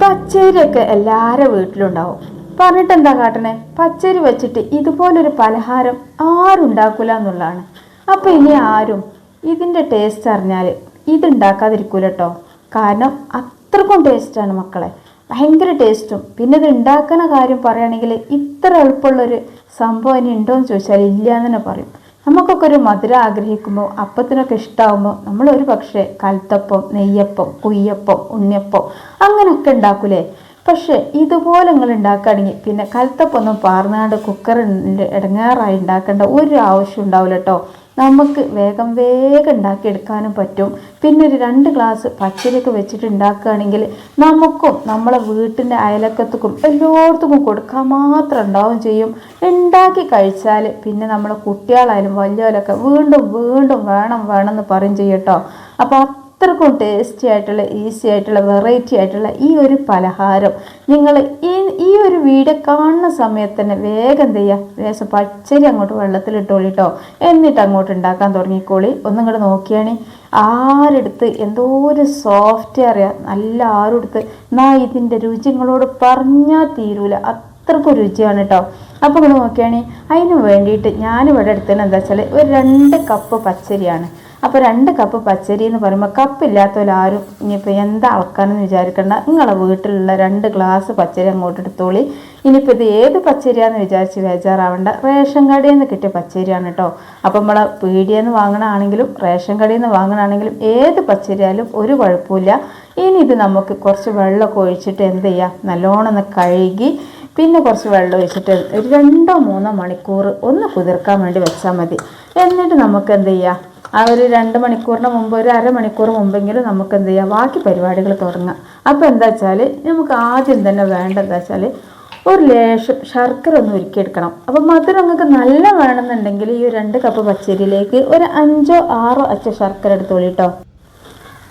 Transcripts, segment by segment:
പച്ചരിയൊക്കെ എല്ലാവരുടെ വീട്ടിലുണ്ടാവും. പറഞ്ഞിട്ട് എന്താ കാട്ടണേ? പച്ചരി വെച്ചിട്ട് ഇതുപോലൊരു പലഹാരം ആരും ഉണ്ടാക്കൂല എന്നുള്ളതാണ്. അപ്പോൾ ഇനി ആരും ഇതിന്റെ ടേസ്റ്റ് അറിഞ്ഞാൽ ഇത് ഉണ്ടാക്കാതിരിക്കൂല കേട്ടോ കാരണം അത്രക്കും ടേസ്റ്റാണ് മക്കളെ. ഭയങ്കര ടേസ്റ്റും പിന്നെ ഇത് ഉണ്ടാക്കുന്ന കാര്യം പറയുകയാണെങ്കിൽ ഇത്ര എളുപ്പമുള്ളൊരു സംഭവം ഇനി ഉണ്ടോ എന്ന് ചോദിച്ചാൽ ഇല്ല എന്ന് തന്നെ പറയും. നമുക്കൊക്കെ ഒരു മധുരം ആഗ്രഹിക്കുമ്പോൾ അപ്പത്തിനൊക്കെ ഇഷ്ടമാകുമ്പോൾ നമ്മൾ ഒരു പക്ഷേ കൽത്തപ്പം നെയ്യപ്പം കുയ്യപ്പം ഉണ്ണിയപ്പം അങ്ങനെയൊക്കെ ഉണ്ടാക്കൂലേ? പക്ഷേ ഇതുപോലെ നിങ്ങൾ ഉണ്ടാക്കുകയാണെങ്കിൽ പിന്നെ കലത്തപ്പൊന്നും പാർന്നാണ്ട് കുക്കറിൽ ഇടങ്ങാറായി ഉണ്ടാക്കേണ്ട ഒരു ആവശ്യം ഉണ്ടാവില്ല കേട്ടോ. നമുക്ക് വേഗം വേഗം ഉണ്ടാക്കിയെടുക്കാനും പറ്റും. പിന്നെ ഒരു രണ്ട് ഗ്ലാസ് പച്ചരിയൊക്കെ വെച്ചിട്ട് ഉണ്ടാക്കുകയാണെങ്കിൽ നമുക്കും നമ്മളെ വീട്ടിന്റെ അയലക്കത്തുക്കും എല്ലായിടത്തും കൊടുക്കാൻ മാത്രം ഉണ്ടാവും ചെയ്യും. ഉണ്ടാക്കി കഴിച്ചാൽ പിന്നെ നമ്മളെ കുട്ടികളായാലും വലിയവരൊക്കെ വീണ്ടും വീണ്ടും വേണം വേണം എന്ന് പറയും ചെയ്യട്ടോ അപ്പോൾ അത്രക്കും ടേസ്റ്റി ആയിട്ടുള്ള ഈസി ആയിട്ടുള്ള വെറൈറ്റി ആയിട്ടുള്ള ഈ ഒരു പലഹാരം. നിങ്ങൾ ഈ ഈ ഒരു വീഡിയോ കാണുന്ന സമയത്ത് തന്നെ വേഗം എന്ത് ചെയ്യുക ലേശം പച്ചരി അങ്ങോട്ട് വെള്ളത്തിലിട്ടോളിട്ടോ. എന്നിട്ട് അങ്ങോട്ട് ഉണ്ടാക്കാൻ തുടങ്ങിക്കോളി. ഒന്നും ഇങ്ങോട്ട് നോക്കിയാണേ. ആരെടുത്ത് എന്തോ ഒരു സോഫ്റ്റ് അറിയാം. നല്ല ആരും എടുത്ത്. എന്നാ ഇതിന്റെ രുചികളോട് പറഞ്ഞാൽ തീരൂല. അത്രക്കും രുചിയാണ് കേട്ടോ അപ്പോൾ നോക്കിയാണി. അതിന് വേണ്ടിയിട്ട് ഞാനിവിടെ എടുത്തത് എന്താ വെച്ചാൽ ഒരു രണ്ട് കപ്പ് പച്ചരിയാണ്. അപ്പോൾ രണ്ട് കപ്പ് പച്ചരി എന്ന് പറയുമ്പോൾ കപ്പില്ലാത്തവരാരും ഇനിയിപ്പോൾ എന്താ അളക്കാനെന്ന് വിചാരിക്കേണ്ട. നിങ്ങളെ വീട്ടിലുള്ള രണ്ട് ഗ്ലാസ് പച്ചരി അങ്ങോട്ട് എടുത്തോളി. ഇനിയിപ്പോൾ ഇത് ഏത് പച്ചരിയാന്ന് വിചാരിച്ച് ബേജാറാവണ്ട. റേഷൻ കടയിൽ നിന്ന് കിട്ടിയ പച്ചരിയാണ് കേട്ടോ അപ്പം നമ്മളെ പീടിയിൽ വാങ്ങണാണെങ്കിലും റേഷൻ കടയിൽ നിന്ന് വാങ്ങണാണെങ്കിലും ഏത് പച്ചരിയാലും ഒരു കുഴപ്പമില്ല. ഇനി ഇത് നമുക്ക് കുറച്ച് വെള്ളമൊക്കെ ഒഴിച്ചിട്ട് എന്ത് ചെയ്യാം? നല്ലോണം ഒന്ന് കഴുകി പിന്നെ കുറച്ച് വെള്ളം ഒഴിച്ചിട്ട് ഒരു രണ്ടോ മൂന്നോ മണിക്കൂർ ഒന്ന് കുതിർക്കാൻ വേണ്ടി വെച്ചാൽ മതി. എന്നിട്ട് നമുക്ക് എന്ത് ചെയ്യാം ആ ഒരു രണ്ട് മണിക്കൂറിന് മുമ്പ് ഒരു അരമണിക്കൂർ മുമ്പെങ്കിലും നമുക്ക് എന്ത് ചെയ്യാം ബാക്കി പരിപാടികൾ തുടങ്ങാം. അപ്പോൾ എന്താ വെച്ചാൽ നമുക്ക് ആദ്യം തന്നെ വേണ്ട എന്താ വെച്ചാൽ ഒരു ലേശം ശർക്കര ഒന്ന് ഉരുക്കിയെടുക്കണം. അപ്പോൾ മധുരം നിങ്ങൾക്ക് നല്ല വേണമെന്നുണ്ടെങ്കിൽ ഈ രണ്ട് കപ്പ് പച്ചരിയിലേക്ക് ഒരു അഞ്ചോ ആറോ അച്ച ശർക്കര എടുത്തോളി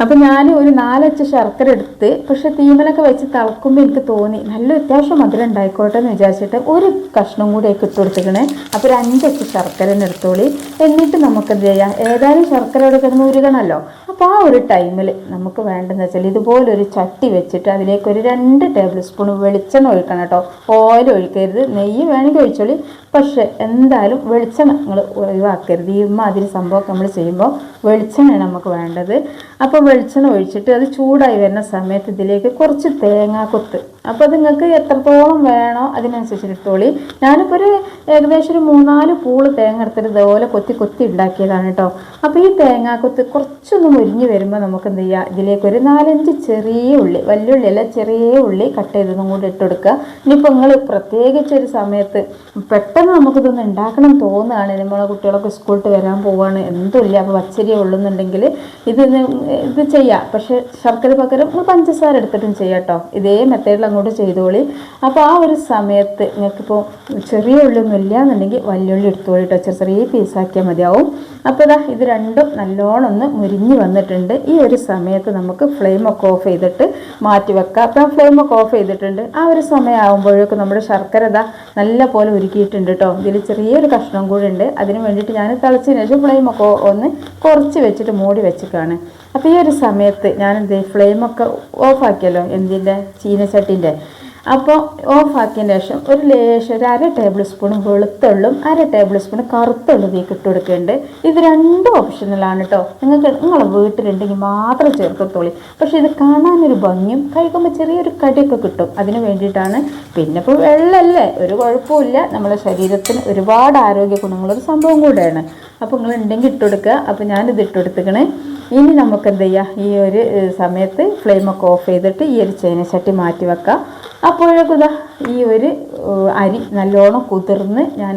കേട്ടോ അപ്പം ഞാൻ ഒരു നാലച്ച ശർക്കര എടുത്ത് പക്ഷെ തീമലൊക്കെ വെച്ച് തിളക്കുമ്പോൾ എനിക്ക് തോന്നി നല്ല അത്യാവശ്യം മധുരം ഉണ്ടായിക്കോട്ടെ എന്ന് വിചാരിച്ചിട്ട് ഒരു കഷ്ണം കൂടി ഒക്കെ ഇട്ട് കൊടുത്തിക്കണേ അപ്പോൾ ഒരു അഞ്ചച്ച ശർക്കര തന്നെ എടുത്തോളി. എന്നിട്ട് നമുക്ക് എന്ത് ചെയ്യാം? ഏതായാലും ശർക്കര ഇവിടെ കിടന്ന് ഉരുകണമല്ലോ അപ്പോൾ ആ ഒരു ടൈമിൽ നമുക്ക് വേണ്ടതെന്ന് വെച്ചാൽ ഇതുപോലൊരു ചട്ടി വെച്ചിട്ട് അതിലേക്ക് ഒരു രണ്ട് ടേബിൾ സ്പൂൺ വെളിച്ചെണ്ണ ഒഴിക്കണം കേട്ടോ. ഓയിൽ ഒഴിക്കരുത്. നെയ്യ് വേണമെങ്കിൽ ഒഴിച്ചോളി. പക്ഷേ എന്തായാലും വെളിച്ചെണ്ണ നിങ്ങൾ ഒഴിവാക്കരുത്. ഈ മാതിരി സംഭവമൊക്കെ നമ്മൾ ചെയ്യുമ്പോൾ വെളിച്ചെണ്ണയാണ് നമുക്ക് വേണ്ടത്. അപ്പോൾ വെളിച്ചെണ്ണ ഒഴിച്ചിട്ട് അത് ചൂടായി വരുന്ന സമയത്ത് ഇതിലേക്ക് കുറച്ച് തേങ്ങാക്കൊത്ത് അപ്പോൾ അത് നിങ്ങൾക്ക് എത്രത്തോളം വേണോ അതിനനുസരിച്ച് ഇട്ടോളി ഞാനിപ്പോൾ ഒരു ഏകദേശം ഒരു മൂന്നാൽ പൂൾ തേങ്ങ എടുത്തിട്ട് ഇതുപോലെ കൊത്തി കൊത്തി ഉണ്ടാക്കിയതാണ് കേട്ടോ അപ്പോൾ ഈ തേങ്ങാക്കൊത്ത് കുറച്ചൊന്ന് മുരിഞ്ഞ് വരുമ്പോൾ നമുക്ക് എന്ത് ചെയ്യുക ഇതിലേക്ക് ഒരു നാലഞ്ച് ചെറിയ ഉള്ളി വലിയ ഉള്ളിയല്ല ചെറിയ ഉള്ളി കട്ട് ചെയ്തതും കൂടി ഇട്ട് കൊടുക്കുക. ഇനിയിപ്പോൾ നിങ്ങൾ പ്രത്യേകിച്ച് ഒരു സമയത്ത് പെട്ടെന്ന് നമുക്കിതൊന്ന് ഉണ്ടാക്കണം തോന്നുകയാണ്. നമ്മളെ കുട്ടികളൊക്കെ സ്കൂളിൽ വരാൻ പോവാണ്. എന്തുമില്ല. അപ്പോൾ പച്ചരി ഉള്ളുന്നുണ്ടെങ്കിൽ ഇത് ഇത് ചെയ്യാം. പക്ഷേ ശർക്കര പകരം പഞ്ചസാര എടുത്തിട്ടും ചെയ്യാം കേട്ടോ ഇതേ മെത്തേഡിൽ അങ്ങോട്ട് ചെയ്തോളി. അപ്പോൾ ആ ഒരു സമയത്ത് നിങ്ങൾക്കിപ്പോൾ ചെറിയ ഉള്ളിയൊന്നും ഇല്ല എന്നുണ്ടെങ്കിൽ വലിയുള്ളി എടുത്തോളി കേട്ടോ ചെറിയ ചെറിയ പീസാക്കിയാൽ മതിയാവും. അപ്പോൾ ഇതാ ഇത് രണ്ടും നല്ലോണം ഒന്ന് മുരിഞ്ഞ് വന്നിട്ടുണ്ട്. ഈ ഒരു സമയത്ത് നമുക്ക് ഫ്ലെയിം ഒക്കെ ഓഫ് ചെയ്തിട്ട് മാറ്റി വെക്കാം. അപ്പോൾ ഫ്ലെയിമൊക്കെ ഓഫ് ചെയ്തിട്ടുണ്ട്. ആ ഒരു സമയമാകുമ്പോഴേക്കും നമ്മുടെ ശർക്കര ഇതാ നല്ല പോലെ ഉരുക്കിയിട്ടുണ്ട് കേട്ടോ ഇതിൽ ചെറിയൊരു കഷ്ണം കൂടി ഉണ്ട്. അതിന് വേണ്ടിയിട്ട് ഞാൻ തിളച്ചതിന് ശേഷം ഫ്ലെയിമൊക്കെ ഒന്ന് കുറച്ച് വെച്ചിട്ട് മൂടി വെച്ചിട്ടാണ് അപ്പോൾ ഈ ഒരു സമയത്ത് ഞാൻ ചെയ്യും? ഫ്ലെയിമൊക്കെ ഓഫാക്കിയല്ലോ എന്തിന്റെ? ചീനച്ചട്ടിന്റെ അപ്പോൾ ഓഫാക്കിയതിന് ശേഷം ഒരു ലേശം ഒരു അര ടേബിൾ സ്പൂൺ വെളുത്തുള്ളും അര ടേബിൾ സ്പൂൺ കറുത്തുള്ളും ഈ ഇട്ട് കൊടുക്കുന്നുണ്ട് ഇത് രണ്ടും ഓപ്ഷണലാണ് കേട്ടോ നിങ്ങൾക്ക് നിങ്ങളെ വീട്ടിലുണ്ടെങ്കിൽ മാത്രം ചേർത്തോളി പക്ഷെ ഇത് കാണാനൊരു ഭംഗിയും കഴിക്കുമ്പോൾ ചെറിയൊരു കടിയൊക്കെ കിട്ടും. അതിന് വേണ്ടിയിട്ടാണ്. പിന്നെ ഇപ്പോൾ വെള്ളമല്ലേ? ഒരു കുഴപ്പമില്ല നമ്മുടെ ശരീരത്തിന് ഒരുപാട് ആരോഗ്യ ഗുണങ്ങളൊരു സംഭവം കൂടെയാണ്. അപ്പോൾ നിങ്ങൾ ഉണ്ടെങ്കിൽ ഇട്ട് കൊടുക്കുക അപ്പോൾ ഞാനിത് ഇട്ട് കൊടുത്തുക്കണേ ഇനി നമുക്ക് എന്ത് ചെയ്യാം ഈ ഒരു സമയത്ത് ഫ്ലെയിമൊക്കെ ഓഫ് ചെയ്തിട്ട് ഈ ഒരു ചേനച്ചട്ടി മാറ്റി വെക്കാം. അപ്പോഴേക്കും ഇതാ ഈ ഒരു അരി നല്ലോണം കുതിർന്ന് ഞാൻ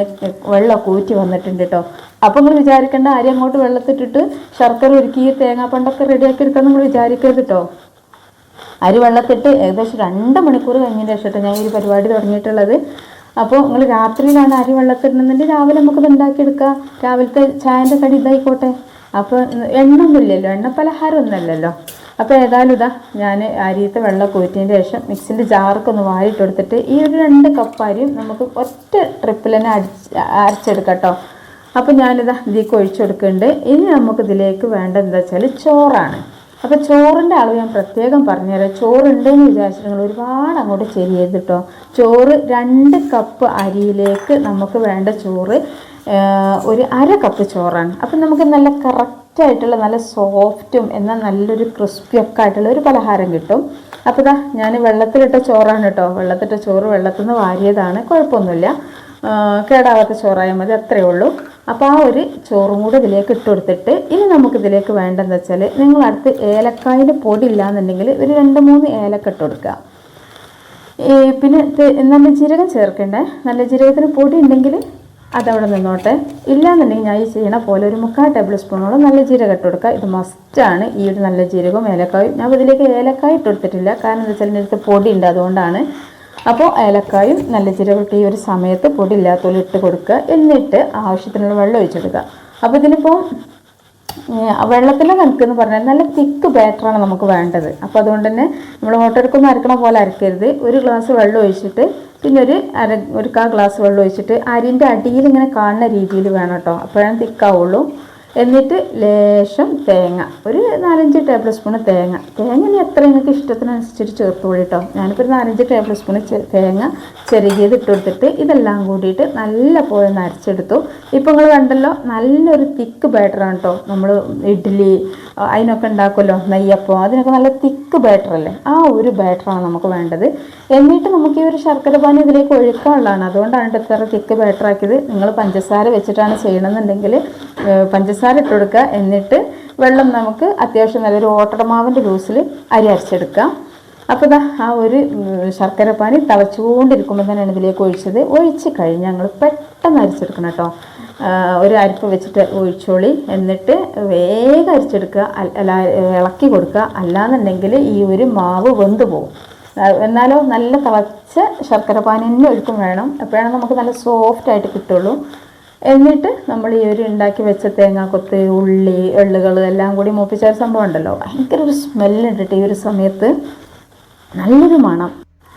വെള്ളമൊക്കെ ഊറ്റി വന്നിട്ടുണ്ട് കേട്ടോ അപ്പോൾ നിങ്ങൾ വിചാരിക്കേണ്ട അരി അങ്ങോട്ട് വെള്ളത്തിട്ടിട്ട് ശർക്കര ഒരുക്കി തേങ്ങാപ്പണ്ടൊക്കെ റെഡിയാക്കി എടുക്കാൻ നിങ്ങൾ വിചാരിക്കരുത് കേട്ടോ അരി വെള്ളത്തിട്ട് ഏകദേശം രണ്ട് മണിക്കൂർ കഴിഞ്ഞതിന് ശേഷം ഞാൻ ഈ പരിപാടി തുടങ്ങിയിട്ടുള്ളത്. അപ്പോൾ നിങ്ങൾ രാത്രിയിലാണ് അരി വെള്ളത്തിടുന്നുണ്ടെങ്കിൽ രാവിലെ നമുക്കത് ഉണ്ടാക്കിയെടുക്കാം രാവിലത്തെ ചായന്റെ കടി ഇതായിക്കോട്ടെ. അപ്പോൾ എണ്ണൊന്നുമില്ലല്ലോ എണ്ണ പലഹാരം ഒന്നുമല്ലല്ലോ അപ്പോൾ ഏതായാലും ഇതാ ഞാൻ അരിയത്തെ വെള്ളം കൂറ്റിയതിന് ശേഷം മിക്സിന്റെ ജാറൊക്കെ ഒന്ന് വാരിട്ടെടുത്തിട്ട് ഈ ഒരു രണ്ട് കപ്പ് അരിയും നമുക്ക് ഒറ്റ ട്രിപ്പിൽ തന്നെ അടിച്ച് അരച്ചെടുക്കാം കേട്ടോ അപ്പോൾ ഞാനിതാ ഇതിലേക്ക് ഒഴിച്ചു കൊടുക്കുന്നുണ്ട് ഇനി നമുക്ക് ഇതിലേക്ക് വേണ്ട എന്താ വെച്ചാൽ ചോറാണ്. അപ്പോൾ ചോറിന്റെ അളവ് ഞാൻ പ്രത്യേകം പറഞ്ഞുതരാം. ചോറുണ്ടെന്ന് വിചാരിച്ചിട്ട് നിങ്ങൾ ഒരുപാട് അങ്ങോട്ട് കേട്ടോ. ചോറ് രണ്ട് കപ്പ് അരിയിലേക്ക് നമുക്ക് വേണ്ട ചോറ് ഒരു അര കപ്പ് ചോറാണ്. അപ്പം നമുക്ക് നല്ല കറക്റ്റായിട്ടുള്ള നല്ല സോഫ്റ്റും എന്നാൽ നല്ലൊരു ക്രിസ്പി ഒക്കെ ആയിട്ടുള്ള ഒരു പലഹാരം കിട്ടും. അപ്പോൾ ഇതാ ഞാൻ വെള്ളത്തിലിട്ട ചോറാണ് കേട്ടോ. വെള്ളത്തിലിട്ട ചോറ് വെള്ളത്തിൽ നിന്ന് വാരിയതാണ്. കുഴപ്പമൊന്നുമില്ല. കേടാവാത്ത ചോറായാൽ മതി. അത്രയേ ഉള്ളൂ. അപ്പോൾ ആ ഒരു ചോറും കൂടി ഇതിലേക്ക് ഇട്ട് കൊടുത്തിട്ട് ഇനി നമുക്ക് ഇതിലേക്ക് വേണ്ടതെന്ന് വെച്ചാൽ നിങ്ങൾ അടുത്ത് ഏലക്കായുടെ പൊടി ഇല്ലാന്നുണ്ടെങ്കിൽ ഒരു രണ്ട് മൂന്ന് ഏലക്ക ഇട്ട് കൊടുക്കുക. പിന്നെ നല്ല ജീരകം ചേർക്കണ്ടേ? നല്ല ജീരകത്തിന് പൊടി ഉണ്ടെങ്കിൽ അതവിടെ നിന്നോട്ടെ. ഇല്ലാന്നുണ്ടെങ്കിൽ ഞാൻ ഈ ചെയ്യണ പോലെ ഒരു മുക്കാൽ ടേബിൾ സ്പൂണോളം നല്ല ജീരകം ഇട്ട് കൊടുക്കുക. ഇത് മസ്റ്റാണ് ഈ ഒരു നല്ല ജീരകവും ഏലക്കായും. ഞാൻ ഇതിലേക്ക് ഏലക്കായ ഇട്ട് കൊടുത്തിട്ടില്ല. കാരണം എന്താ വെച്ചാൽ ഇതിനകത്ത് പൊടി ഉണ്ട് അതുകൊണ്ടാണ്. അപ്പോൾ ഏലക്കായും നല്ല ജീരകമൊക്കെ ഈ ഒരു സമയത്ത് പൊടി ഇല്ലാത്തോളം ഇട്ട് കൊടുക്കുക. എന്നിട്ട് ആവശ്യത്തിനുള്ള വെള്ളം ഒഴിച്ചെടുക്കുക. അപ്പോൾ ഇതിനിപ്പോൾ വെള്ളത്തിന്റെ കണക്ക് എന്ന് പറഞ്ഞാൽ നല്ല തിക്ക് ബാറ്ററാണ് നമുക്ക് വേണ്ടത്. അപ്പോൾ അതുകൊണ്ട് തന്നെ നമ്മൾ ഓട്ടോർക്കൊന്നും അരക്കണ പോലെ അരക്കരുത്. ഒരു ഗ്ലാസ് വെള്ളം ഒഴിച്ചിട്ട് പിന്നെ ഒരു അര ഒരു കാ ഗ്ലാസ് വെള്ളം ഒഴിച്ചിട്ട് അരിന്റെ അടിയിൽ ഇങ്ങനെ കാണുന്ന രീതിയിൽ വേണം കേട്ടോ അപ്പോഴാണ് തിക്കാവുള്ളൂ എന്നിട്ട് ലേശം തേങ്ങ. ഒരു നാലഞ്ച് ടേബിൾ സ്പൂൺ തേങ്ങ. തേങ്ങ ഇനി എത്ര നിങ്ങൾക്ക് ഇഷ്ടത്തിനനുസരിച്ച് ചേർത്തോളൂ കേട്ടോ ഞാനിപ്പോൾ ഒരു നാലഞ്ച് ടേബിൾ സ്പൂൺ തേങ്ങ ചെറുകിയത് ഇട്ട് കൊടുത്തിട്ട് ഇതെല്ലാം കൂടിയിട്ട് നല്ല പോലെ നരച്ചെടുത്തു ഇപ്പോൾ നിങ്ങൾ കണ്ടല്ലോ നല്ലൊരു തിക്ക് ബാറ്ററാണ് കേട്ടോ നമ്മൾ ഇഡ്ഡലി അതിനൊക്കെ ഉണ്ടാക്കുമല്ലോ നെയ്യപ്പം. അതിനൊക്കെ നല്ല തിക്ക് ബാറ്റർ അല്ലേ? ആ ഒരു ബാറ്ററാണ് നമുക്ക് വേണ്ടത്. എന്നിട്ട് നമുക്ക് ഈ ഒരു ശർക്കര പാനി ഇതിലേക്ക് ഒഴുക്കാനുള്ളതാണ്. അതുകൊണ്ടാണ് ഇത്ര തിക്ക് ബാറ്റർ ആക്കിയത്. നിങ്ങൾ പഞ്ചസാര വെച്ചിട്ടാണ് ചെയ്യണമെന്നുണ്ടെങ്കിൽ പഞ്ചസാര ഇട്ട് കൊടുക്കുക. എന്നിട്ട് വെള്ളം നമുക്ക് അത്യാവശ്യം നല്ലൊരു ഓട്ടടമാവിന്റെ ലൂസിൽ അരി അരച്ചെടുക്കാം. അപ്പോൾ ഇതാ ആ ഒരു ശർക്കരപ്പാനി ശർക്കര പാനി തിളച്ചുകൊണ്ടിരിക്കുമ്പോൾ തന്നെയാണ് ഇതിലേക്ക് ഒഴിച്ചത്. ഒഴിച്ച് കഴിഞ്ഞ് ഞങ്ങൾ പെട്ടെന്ന് അരിച്ചെടുക്കണം കേട്ടോ. ഒരു അരിപ്പ് വെച്ചിട്ട് ഒഴിച്ചോളി. എന്നിട്ട് വേഗം അരിച്ചെടുക്കുക. അല്ല ഇളക്കി കൊടുക്കുക. അല്ലാന്നുണ്ടെങ്കിൽ ഈ ഒരു മാവ് വെന്ത് പോകും എന്നാലോ നല്ല തിളച്ച ശർക്കര പാനി തന്നെ ഒഴുക്കും വേണം. അപ്പോഴാണ് നമുക്ക് നല്ല സോഫ്റ്റ് ആയിട്ട് കിട്ടുള്ളൂ. എന്നിട്ട് നമ്മൾ ഈ ഒരു ഉണ്ടാക്കി വെച്ച തേങ്ങാക്കൊത്ത് ഉള്ളി എള്ളുകൾ എല്ലാം കൂടി മൂപ്പിച്ച ഒരു സംഭവം ഉണ്ടല്ലോ. ഭയങ്കര ഒരു സ്മെല്ലുണ്ട് ഈ ഒരു സമയത്ത് നല്ലൊരു മണം.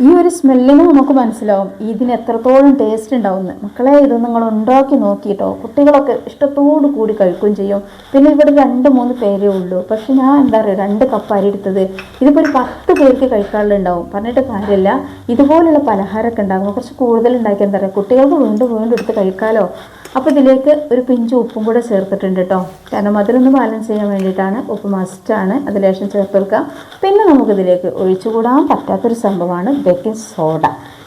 ഈ ഒരു സ്മെല്ലിന് നമുക്ക് മനസ്സിലാവും ഇതിന് എത്രത്തോളം ടേസ്റ്റ് ഉണ്ടാവുമെന്ന്. മക്കളെ ഇത് നിങ്ങൾ ഉണ്ടാക്കി നോക്കിയിട്ടോ? കുട്ടികളൊക്കെ ഇഷ്ടത്തോടു കൂടി കഴിക്കുകയും ചെയ്യും. പിന്നെ ഇവിടെ രണ്ട് മൂന്ന് പേരേ ഉള്ളൂ. പക്ഷെ ഞാൻ എന്താ പറയുക രണ്ട് കപ്പ് അരി എടുത്തത്. ഇതിപ്പോൾ ഒരു പത്ത് പേർക്ക് കഴിക്കാനുണ്ടാവും പറഞ്ഞിട്ട് കാര്യമില്ല. ഇതുപോലുള്ള പലഹാരമൊക്കെ ഉണ്ടാകുമ്പോൾ കുറച്ച് കൂടുതൽ ഉണ്ടാക്കി എന്താ പറയുക കുട്ടികൾക്ക് വീണ്ടും വീണ്ടും എടുത്ത് കഴിക്കാമല്ലോ അപ്പോൾ ഇതിലേക്ക് ഒരു പിഞ്ച് ഉപ്പും കൂടെ ചേർത്തിട്ടുണ്ട് കേട്ടോ കാരണം അതിലൊന്ന് ബാലൻസ് ചെയ്യാൻ വേണ്ടിയിട്ടാണ് ഉപ്പ് മസ്റ്റാണ് അത് ലേശം ചേർത്ത് കൊടുക്കുക പിന്നെ നമുക്കിതിലേക്ക് ഒഴിച്ചുകൂടാൻ പറ്റാത്തൊരു സംഭവമാണ് ബേക്കിംഗ് സോഡ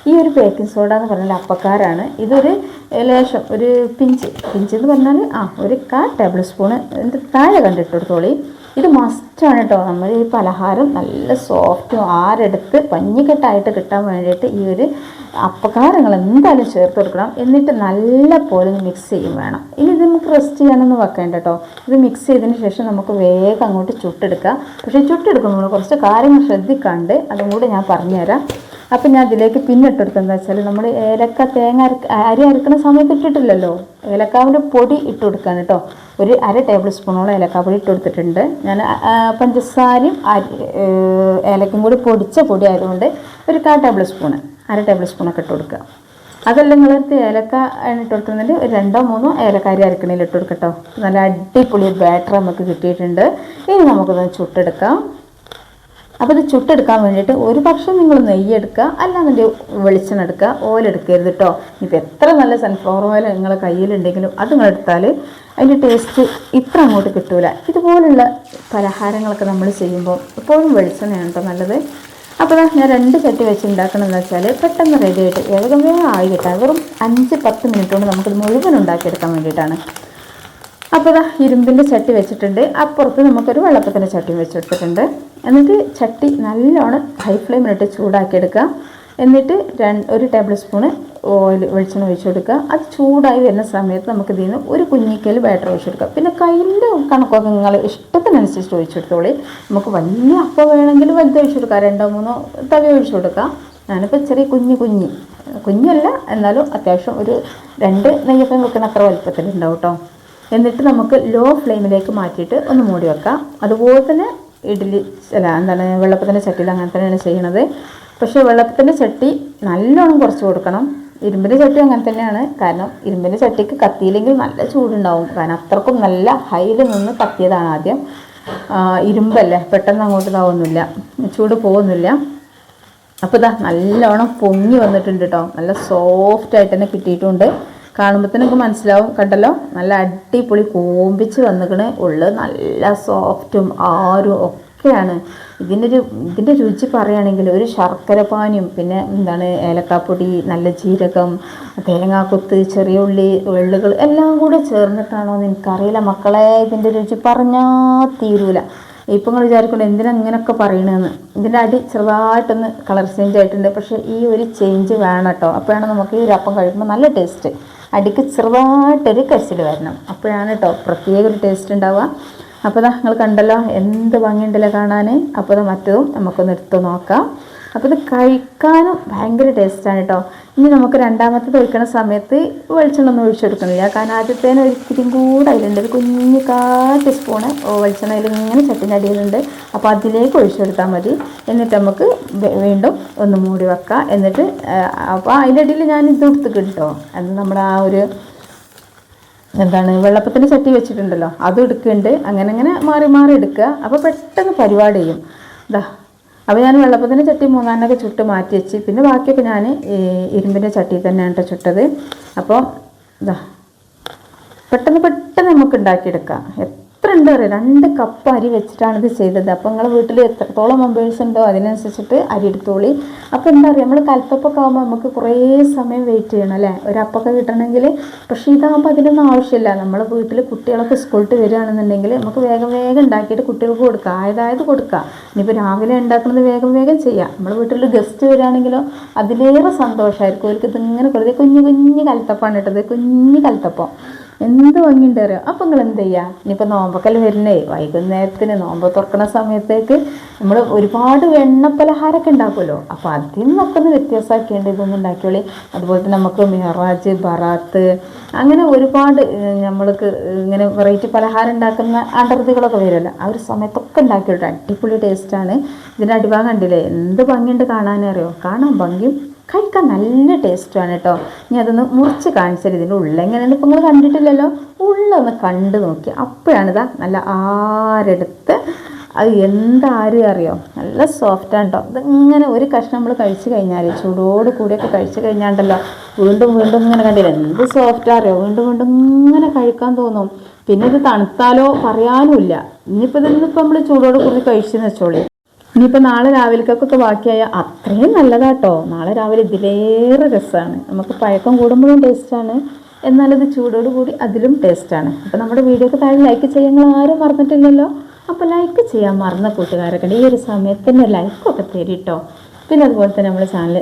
ഈ ഒരു ബേക്കിംഗ് സോഡ എന്ന് പറഞ്ഞാൽ അപ്പക്കാരാണ്. ഇതൊരു ലേശം ഒരു പിഞ്ച്. പിഞ്ച് എന്ന് പറഞ്ഞാൽ ആ ഒരു കാ ടേബിൾ സ്പൂണ് താഴെ കണ്ടിട്ട് കൊടുത്തോളി ഇത് മസ്റ്റാണ് കേട്ടോ നമ്മൾ ഈ പലഹാരം നല്ല സോഫ്റ്റും ആരെടുത്ത് പഞ്ഞിക്കെട്ടായിട്ട് കിട്ടാൻ വേണ്ടിയിട്ട് ഈ ഒരു അപ്പക്കാരങ്ങൾ എന്തായാലും ചേർത്ത് കൊടുക്കണം. എന്നിട്ട് നല്ല പോലെ മിക്സ് ചെയ്യും വേണം. ഇനി ഇത് നമുക്ക് റെസ്റ്റ് ചെയ്യാനൊന്നും വെക്കേണ്ട കേട്ടോ ഇത് മിക്സ് ചെയ്തതിന് ശേഷം നമുക്ക് വേഗം അങ്ങോട്ട് ചുട്ടെടുക്കാം. പക്ഷേ ചുട്ടെടുക്കുമ്പോൾ കുറച്ച് കാര്യങ്ങൾ ശ്രദ്ധിക്കാണ്ട് അതും കൂടെ ഞാൻ പറഞ്ഞുതരാം. അപ്പം ഞാൻ ഇതിലേക്ക് പിന്നെ എന്താ വെച്ചാൽ നമ്മൾ ഏലക്ക തേങ്ങ അരക്ക അരി അരക്കുന്ന സമയത്ത് ഇട്ടിട്ടില്ലല്ലോ. ഏലക്കാവിന്റെ പൊടി ഇട്ട് കൊടുക്കാൻ കേട്ടോ ഒരു അര ടേബിൾ സ്പൂണോളം ഏലക്ക പൊടി ഇട്ട് കൊടുത്തിട്ടുണ്ട്. ഞാൻ പഞ്ചസാരയും അരി ഏലക്കും കൂടി പൊടിച്ച പൊടി ആയതുകൊണ്ട് ഒരു കാ ടേബിൾ സ്പൂണ് അര ടേബിൾ സ്പൂണൊക്കെ ഇട്ട് കൊടുക്കുക അതല്ല നിങ്ങളടുത്ത് ഏലക്ക ഇട്ട് കൊടുക്കുന്നുണ്ട് ഒരു രണ്ടോ മൂന്നോ ഏലക്കാരി അരക്കണയിൽ ഇട്ട് കൊടുക്കട്ടോ നല്ല അടിപൊളി ബാറ്റർ നമുക്ക് കിട്ടിയിട്ടുണ്ട്. ഇനി നമുക്കത് ചുട്ടെടുക്കാം. അപ്പോൾ ഇത് ചുട്ടെടുക്കാൻ വേണ്ടിയിട്ട് ഒരു പക്ഷേ നിങ്ങൾ നെയ്യെടുക്കുക എടുക്കുക വെളിച്ചെണ്ണ എടുക്കുക ഓയിൽ എടുക്കരുത് കേട്ടോ ഇപ്പം എത്ര നല്ല സൺഫ്ലവർ ഓയിൽ നിങ്ങളെ കയ്യിലുണ്ടെങ്കിലും അത് നിങ്ങൾ എടുത്താൽ അതിന്റെ ടേസ്റ്റ് ഇത്ര അങ്ങോട്ട് കിട്ടൂല. ഇതുപോലുള്ള പലഹാരങ്ങളൊക്കെ നമ്മൾ ചെയ്യുമ്പോൾ എപ്പോഴും വെളിച്ചെണ്ണയാണ് കേട്ടോ നല്ലത്. അപ്പോൾ ഞാൻ രണ്ട് ചട്ടി വെച്ച് ഉണ്ടാക്കണമെന്ന് വെച്ചാൽ പെട്ടെന്ന് റെഡി ആയിട്ട് വേഗം ആയി കിട്ടാം വെറും അഞ്ച് പത്ത് മിനിറ്റ് കൊണ്ട് നമുക്കിത് മുഴുവൻ ഉണ്ടാക്കിയെടുക്കാൻ വേണ്ടിയിട്ടാണ്. അപ്പോൾ ഇതാ ഇരുമ്പിന്റെ ചട്ടി വെച്ചിട്ടുണ്ട്. അപ്പുറത്ത് നമുക്കൊരു വെള്ളപ്പത്തിന്റെ ചട്ടി വെച്ചെടുത്തിട്ടുണ്ട്. എന്നിട്ട് ചട്ടി നല്ലോണം ഹൈ ഫ്ലെയിമിലിട്ട് ചൂടാക്കിയെടുക്കുക. എന്നിട്ട് രണ്ട് ഒരു ടേബിൾ സ്പൂണ് ഓയിൽ വെളിച്ചെണ്ണ ഒഴിച്ചു കൊടുക്കുക അത് ചൂടായി വരുന്ന സമയത്ത് നമുക്ക് ഇതിൽ നിന്ന് ഒരു കുഞ്ഞിക്കൽ ബാറ്റർ ഒഴിച്ചു കൊടുക്കുക പിന്നെ കയ്യിന്റെ കണക്കൊക്കെ നിങ്ങൾ ഇഷ്ടത്തിനനുസരിച്ച് ഒഴിച്ചു കൊടുത്തോളി നമുക്ക് വലിയ അപ്പം വേണമെങ്കിൽ വലുത് ഒഴിച്ചു കൊടുക്കാം രണ്ടോ മൂന്നോ തവി ഒഴിച്ചു കൊടുക്കാം ഞാനിപ്പോൾ ചെറിയ കുഞ്ഞു കുഞ്ഞി കുഞ്ഞല്ല. എന്നാലും അത്യാവശ്യം ഒരു രണ്ട് നെയ്യപ്പം വെക്കുന്ന അത്ര വലുപ്പത്തിലുണ്ടാവും കേട്ടോ. എന്നിട്ട് നമുക്ക് ലോ ഫ്ലെയിമിലേക്ക് മാറ്റിയിട്ട് ഒന്ന് മൂടി വെക്കാം. അതുപോലെ തന്നെ ഇഡ്ഡലി അല്ല എന്താണ് വെള്ളപ്പത്തിന്റെ ചട്ടിയിൽ അങ്ങനെ തന്നെയാണ് ചെയ്യണത്. പക്ഷേ വെള്ളപ്പത്തിന്റെ ചട്ടി നല്ലോണം കുറച്ച് കൊടുക്കണം. ഇരുമ്പിന്റെ ചട്ടി അങ്ങനെ തന്നെയാണ്. കാരണം ഇരുമ്പിന്റെ ചട്ടിക്ക് കത്തിയില്ലെങ്കിൽ നല്ല ചൂടുണ്ടാവും. കാരണം അത്രക്കും നല്ല ഹൈയിൽ നിന്ന് കത്തിയതാണ് ആദ്യം. ഇരുമ്പല്ലേ? പെട്ടെന്ന് അങ്ങോട്ട് ഇതാവുന്നില്ല. ചൂട് പോകുന്നില്ല. അപ്പോൾ ഇതാ നല്ലോണം പൊങ്ങി വന്നിട്ടുണ്ട് കേട്ടോ. നല്ല സോഫ്റ്റായിട്ട് തന്നെ കിട്ടിയിട്ടുണ്ട്. നമുക്ക് മനസ്സിലാവും. കണ്ടല്ലോ? നല്ല അടിപൊളി കോമ്പിച്ച് വന്നിക്കണ്. ഉള്ളു നല്ല സോഫ്റ്റും ആരും ഒക്കെയാണ്. ഇതിന്റെ ഒരു ഇതിന്റെ രുചി പറയുകയാണെങ്കിൽ ഒരു ശർക്കര പാനിയും പിന്നെ എന്താണ് ഏലക്കാപ്പൊടി നല്ല ജീരകം തേങ്ങാക്കൊത്ത് ചെറിയ ഉള്ളി വെള്ളുകൾ എല്ലാം കൂടെ ചേർന്നിട്ടാണോ എന്ന് എനിക്കറിയില്ല. മക്കളെ ഇതിന്റെ രുചി പറഞ്ഞാൽ തീരൂല. ഇപ്പം നിങ്ങൾ വിചാരിക്കണം എന്തിനാ ഇങ്ങനെയൊക്കെ പറയണതെന്ന് ഇതിന്റെ അടി ചെറുതായിട്ടൊന്ന് കളർ ചേഞ്ച് ആയിട്ടുണ്ട്. പക്ഷേ ഈ ഒരു ചേഞ്ച് വേണം കേട്ടോ അപ്പോഴാണ് നമുക്ക് ഈ ഒരു അപ്പം കഴിക്കുമ്പോൾ നല്ല ടേസ്റ്റ് അടിക്ക് ചെറുതായിട്ടൊരു കരിച്ചിൽ വരണം. അപ്പോഴാണ് കേട്ടോ പ്രത്യേക ഒരു ടേസ്റ്റ് ഉണ്ടാവുക. അപ്പോൾ ഇതാ നിങ്ങൾ കണ്ടല്ലോ എന്ത് ഭംഗിയുണ്ടല്ലോ കാണാൻ അപ്പോൾ മറ്റതും നമുക്കൊന്ന് എടുത്ത് നോക്കാം. അപ്പോൾ ഇത് കഴിക്കാനും ഭയങ്കര ടേസ്റ്റാണ് കേട്ടോ ഇനി നമുക്ക് രണ്ടാമത്തത് ഒഴിക്കുന്ന സമയത്ത് വെളിച്ചെണ്ണ ഒന്നും ഒഴിച്ചെടുക്കണില്ല. കാരണം ആദ്യത്തേന് ഒരിക്കലും കൂടെ അതിലുണ്ട് ഒരു കുഞ്ഞു കാറ്റ് സ്പൂണ് വെളിച്ചെണ്ണ അതിൽ ഇങ്ങനെ ചട്ടിന്റെ അടിയിലുണ്ട്. അപ്പോൾ അതിലേക്ക് ഒഴിച്ചെടുത്താൽ മതി. എന്നിട്ട് നമുക്ക് വീണ്ടും ഒന്ന് മൂടി വെക്കാം. എന്നിട്ട് അപ്പോൾ അതിന്റെ അടിയിൽ ഞാൻ ഇത് എടുത്തിട്ട് കിട്ടോ അത് നമ്മുടെ ആ ഒരു എന്താണ് വെള്ളപ്പത്തിന് ചട്ടി വെച്ചിട്ടുണ്ടല്ലോ. അതും എടുക്കുന്നുണ്ട് അങ്ങനെ അങ്ങനെ മാറി മാറി എടുക്കുക അപ്പോൾ പെട്ടെന്ന് പരിപാടി ചെയ്യും. ഇതാ അപ്പോൾ ഞാൻ വെള്ളപ്പത്തിന്റെ ചട്ടി മൂന്നാനൊക്കെ ചുട്ട് മാറ്റി വെച്ച്. പിന്നെ ബാക്കിയൊക്കെ ഞാൻ ഇരുമ്പിന്റെ ചട്ടിയിൽ തന്നെയാണ് കേട്ടോ ചുട്ടത്. അപ്പോൾ ഇതാ പെട്ടെന്ന് പെട്ടെന്ന് നമുക്ക് ഉണ്ടാക്കിയെടുക്കാം. എത്ര ഉണ്ട് അറിയാം? രണ്ട് കപ്പ് അരി വെച്ചിട്ടാണ് ഇത് ചെയ്തത്. അപ്പോൾ നിങ്ങളെ വീട്ടിൽ എത്രത്തോളം മെമ്പേഴ്സ് ഉണ്ടോ അതിനനുസരിച്ചിട്ട് അരി എടുത്തോളി. അപ്പോൾ എന്താ പറയുക നമ്മൾ കൽപ്പപ്പൊക്കെ ആകുമ്പോൾ നമുക്ക് കുറേ സമയം വെയിറ്റ് ചെയ്യണം അല്ലേ? ഒരപ്പൊക്കെ കിട്ടണമെങ്കിൽ. പക്ഷേ ഇതാകുമ്പോൾ അതിനൊന്നും ആവശ്യമില്ല. നമ്മൾ വീട്ടിൽ കുട്ടികളൊക്കെ സ്കൂളിട്ട് വരികയാണെന്നുണ്ടെങ്കിൽ നമുക്ക് വേഗം വേഗം ഉണ്ടാക്കിയിട്ട് കുട്ടികൾക്ക് കൊടുക്കുക ആയതായത് കൊടുക്കുക ഇനിയിപ്പോൾ രാവിലെ ഉണ്ടാക്കുന്നത് വേഗം വേഗം ചെയ്യാം. നമ്മൾ വീട്ടിൽ ഗസ്റ്റ് വരികയാണെങ്കിലോ അതിലേറെ സന്തോഷമായിരിക്കും. അവർക്ക് ഇതിങ്ങനെ കുറേ കുഞ്ഞു കുഞ്ഞു കൽത്തപ്പാണ് ഇട്ടത്. കുഞ്ഞു കലത്തപ്പം എന്ത് ഭംഗിയുണ്ട് അറിയാം? അപ്പം നിങ്ങൾ എന്ത് ചെയ്യുക ഇനിയിപ്പോൾ നോമ്പൊക്കെ വരുന്നേ. വൈകുന്നേരത്തിന് നോമ്പ് തുറക്കുന്ന സമയത്തേക്ക് നമ്മൾ ഒരുപാട് എണ്ണ പലഹാരമൊക്കെ ഉണ്ടാക്കുമല്ലോ. അപ്പോൾ അതിൽ നിന്നൊക്കെ ഒന്ന് വ്യത്യാസമാക്കേണ്ടത് ഇതൊന്നും ഉണ്ടാക്കിയോളി അതുപോലെ തന്നെ നമുക്ക് മിറാജ് ബറാത്ത് അങ്ങനെ ഒരുപാട് നമ്മൾക്ക് ഇങ്ങനെ വെറൈറ്റി പലഹാരം ഉണ്ടാക്കുന്ന അടർത്തികളൊക്കെ വരുമല്ലോ. ആ ഒരു സമയത്തൊക്കെ ഉണ്ടാക്കിയോട്ടെ അടിപൊളി ടേസ്റ്റാണ് ഇതിന്റെ അടിഭാഗം കണ്ടില്ലേ? എന്ത് ഭംഗിയുണ്ട് കാണാനറിയോ കാണാം ഭംഗിയും കഴിക്കാൻ നല്ല ടേസ്റ്റാണ് കേട്ടോ ഇനി അതൊന്ന് മുറിച്ച് കാണിച്ചാൽ ഇതിന്റെ ഉള്ളെങ്ങനെയാണ് ഇപ്പോൾ നിങ്ങൾ കണ്ടിട്ടില്ലല്ലോ? ഉള്ളൊന്ന് കണ്ട് നോക്കി. അപ്പോഴാണിതാ നല്ല ആരെടുത്ത് അത് എന്താരും അറിയോ? നല്ല സോഫ്റ്റാണ് കേട്ടോ ഇതിങ്ങനെ ഒരു കഷ്ണം നമ്മൾ കഴിച്ചു കഴിഞ്ഞാൽ ചൂടോട് കൂടിയൊക്കെ കഴിച്ചു കഴിഞ്ഞാണ്ടല്ലോ വീണ്ടും വീണ്ടും ഇങ്ങനെ കണ്ടില്ല? എന്ത് സോഫ്റ്റാ അറിയോ? വീണ്ടും വീണ്ടും ഇങ്ങനെ കഴിക്കാൻ തോന്നും. പിന്നെ ഇത് തണുത്താലോ പറയാനുമില്ല. ഇനിയിപ്പോൾ ഇതിന്നിപ്പോൾ നമ്മൾ ചൂടോട് കൂടി കഴിച്ചെന്ന് വെച്ചോളി. ഇനിയിപ്പോൾ നാളെ രാവിലേക്കൊക്കെ ബാക്കിയായ അത്രയും നല്ലതാട്ടോ. നാളെ രാവിലെ ഇതിലേറെ രസമാണ് നമുക്ക് പഴക്കം കൂടുമ്പോഴും ടേസ്റ്റാണ്. എന്നാലത് ചൂടോട് കൂടി അതിലും ടേസ്റ്റാണ്. അപ്പോൾ നമ്മുടെ വീഡിയോക്ക് താഴെ ലൈക്ക് ചെയ്യാൻ നിങ്ങൾ ആരും മറന്നിട്ടില്ലല്ലോ? അപ്പോൾ ലൈക്ക് ചെയ്യാൻ മറന്ന കൂട്ടുകാരൊക്കെ. ഈ ഒരു സമയത്ത് തന്നെ ലൈക്കൊക്കെ തരിട്ടോ പിന്നെ അതുപോലെ തന്നെ നമ്മുടെ ചാനൽ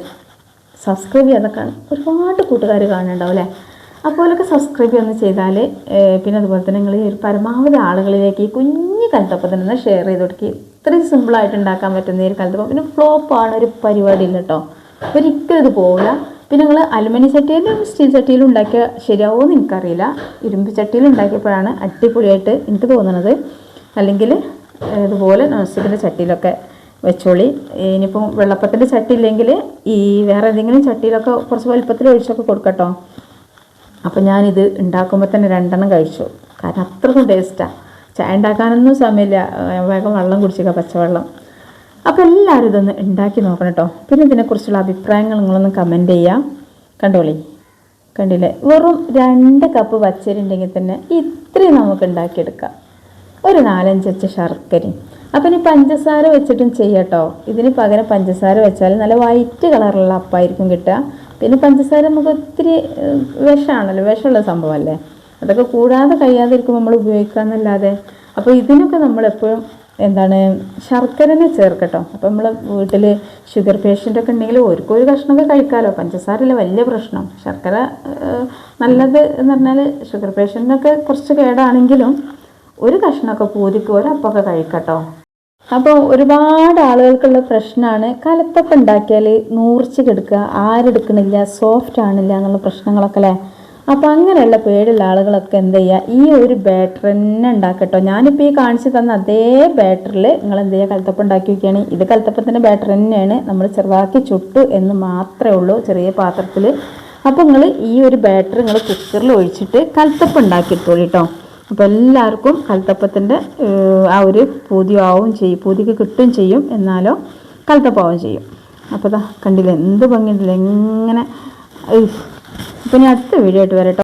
സബ്സ്ക്രൈബ് ചെയ്യാതെ കാണും ഒരുപാട് കൂട്ടുകാർ കാണുന്നുണ്ടാവും അല്ലേ? അതുപോലൊക്കെ സബ്സ്ക്രൈബ് ഒന്ന് ചെയ്താൽ പിന്നെ അതുപോലെ തന്നെ നിങ്ങൾ ഈ പരമാവധി ആളുകളിലേക്ക് ഈ കുഞ്ഞു കലത്തപ്പം തന്നെ ഷെയർ ചെയ്ത് കൊടുക്കുക ഇത്രയും സിമ്പിളായിട്ട് ഉണ്ടാക്കാൻ പറ്റുന്ന ഒരു പിന്നെ പിന്നെ ആണ് ഒരു പരിപാടി ഇല്ല കേട്ടോ ഒരിക്കലും ഇത് പോകില്ല പിന്നെ നിങ്ങൾ അലുമിനിയം ചട്ടിയിലും സ്റ്റീൽ ചട്ടിയിലും ഉണ്ടാക്കിയ ശരിയാവുമെന്ന് എനിക്കറിയില്ല. ഇരുമ്പ് ചട്ടിയിൽ ഉണ്ടാക്കിയപ്പോഴാണ് അടിപൊളിയായിട്ട് എനിക്ക് തോന്നുന്നത്. അല്ലെങ്കിൽ ഇതുപോലെ നോൺസ്റ്റിക്കിന്റെ ചട്ടിയിലൊക്കെ വെച്ചോളി. ഇനിയിപ്പം വെള്ളപ്പത്തിന്റെ ചട്ടി ഇല്ലെങ്കിൽ ഈ വേറെ ഏതെങ്കിലും ചട്ടിയിലൊക്കെ കുറച്ച് വലുപ്പത്തിൽ ഒഴിച്ചൊക്കെ കൊടുക്കട്ടോ അപ്പം ഞാനിത് ഉണ്ടാക്കുമ്പോൾ തന്നെ രണ്ടെണ്ണം കഴിച്ചു. കാരണം അത്രക്കും ടേസ്റ്റാണ് ചായ ഉണ്ടാക്കാനൊന്നും സമയമില്ല വേഗം വെള്ളം കുടിച്ചിരിക്കുക പച്ചവെള്ളം. അപ്പോൾ എല്ലാവരും ഇതൊന്ന് ഉണ്ടാക്കി നോക്കണം കേട്ടോ പിന്നെ ഇതിനെക്കുറിച്ചുള്ള അഭിപ്രായങ്ങൾ നിങ്ങളൊന്ന് കമന്റ് ചെയ്യാം. കണ്ടോളി? കണ്ടില്ലേ? വെറും രണ്ട് കപ്പ് പച്ചരി ഉണ്ടെങ്കിൽ തന്നെ ഇത്രയും നമുക്ക് ഉണ്ടാക്കിയെടുക്കാം ഒരു നാലഞ്ചച്ച് ശർക്കരയും അപ്പം ഇനി പഞ്ചസാര വെച്ചിട്ടും ചെയ്യട്ടോ ഇതിന് പകരം പഞ്ചസാര വെച്ചാൽ നല്ല വൈറ്റ് കളറുള്ള അപ്പായിരിക്കും കിട്ടുക. പിന്നെ പഞ്ചസാര നമുക്ക് ഒത്തിരി വിഷമാണല്ലോ. വിഷമുള്ള സംഭവമല്ലേ അതൊക്കെ കൂടാതെ കഴിയാതിരിക്കുമ്പോൾ നമ്മൾ ഉപയോഗിക്കാമെന്നല്ലാതെ അപ്പോൾ ഇതിനൊക്കെ നമ്മളെപ്പോഴും എന്താണ് ശർക്കരനെ ചേർക്കട്ടോ. അപ്പോൾ നമ്മൾ വീട്ടിൽ ഷുഗർ പേഷ്യന്റ് ഒക്കെ ഉണ്ടെങ്കിൽ ഒരുക്കും ഒരു കഷ്ണമൊക്കെ കഴിക്കാമല്ലോ പഞ്ചസാരയില്ല വലിയ പ്രശ്നം. ശർക്കര നല്ലത് എന്ന് പറഞ്ഞാൽ ഷുഗർ പേഷ്യന്റിനൊക്കെ കുറച്ച് കേടാണെങ്കിലും ഒരു കഷ്ണമൊക്കെ പൂരിക്ക് ഒരപ്പൊക്കെ കഴിക്കട്ടോ. അപ്പോൾ ഒരുപാട് ആളുകൾക്കുള്ള പ്രശ്നമാണ് കലത്തപ്പം ഉണ്ടാക്കിയാൽ കെടുക്കുക ആരെടുക്കണില്ല സോഫ്റ്റ് ആണില്ല എന്നുള്ള പ്രശ്നങ്ങളൊക്കെ അല്ലേ? അപ്പോൾ അങ്ങനെയുള്ള പേടുള്ള ആളുകളൊക്കെ എന്ത് ചെയ്യുക ഈ ഒരു ബാറ്റർ തന്നെ ഉണ്ടാക്കട്ടോ. ഞാനിപ്പോൾ ഈ കാണിച്ചു തന്ന അതേ ബാറ്ററിൽ നിങ്ങൾ എന്ത് ചെയ്യുക കലത്തപ്പം ഉണ്ടാക്കി വയ്ക്കുകയാണ് ഇത് കലത്തപ്പത്തിന്റെ ബാറ്റർ തന്നെയാണ്. നമ്മൾ ചെറുതാക്കി ചുട്ടു എന്ന് മാത്രമേ ഉള്ളൂ ചെറിയ പാത്രത്തിൽ. അപ്പോൾ നിങ്ങൾ ഈ ഒരു ബാറ്റർ നിങ്ങൾ കുക്കറിൽ ഒഴിച്ചിട്ട് കലത്തപ്പം ഉണ്ടാക്കിയിട്ടോളൂ കേട്ടോ അപ്പോൾ എല്ലാവർക്കും കൽത്തപ്പത്തിന്റെ ആ ഒരു പൂതിയാവും ചെയ്യും പൂതിക്ക് കിട്ടും ചെയ്യും. എന്നാലോ കൽത്തപ്പാവും ചെയ്യും. അപ്പോൾ ദാ കണ്ടില്ലേ എന്ത് ഭംഗിയുണ്ടല്ലോ? എങ്ങനെ അപ്പം ഞാൻ അടുത്ത വീഡിയോ ആയിട്ട് വരട്ടോ.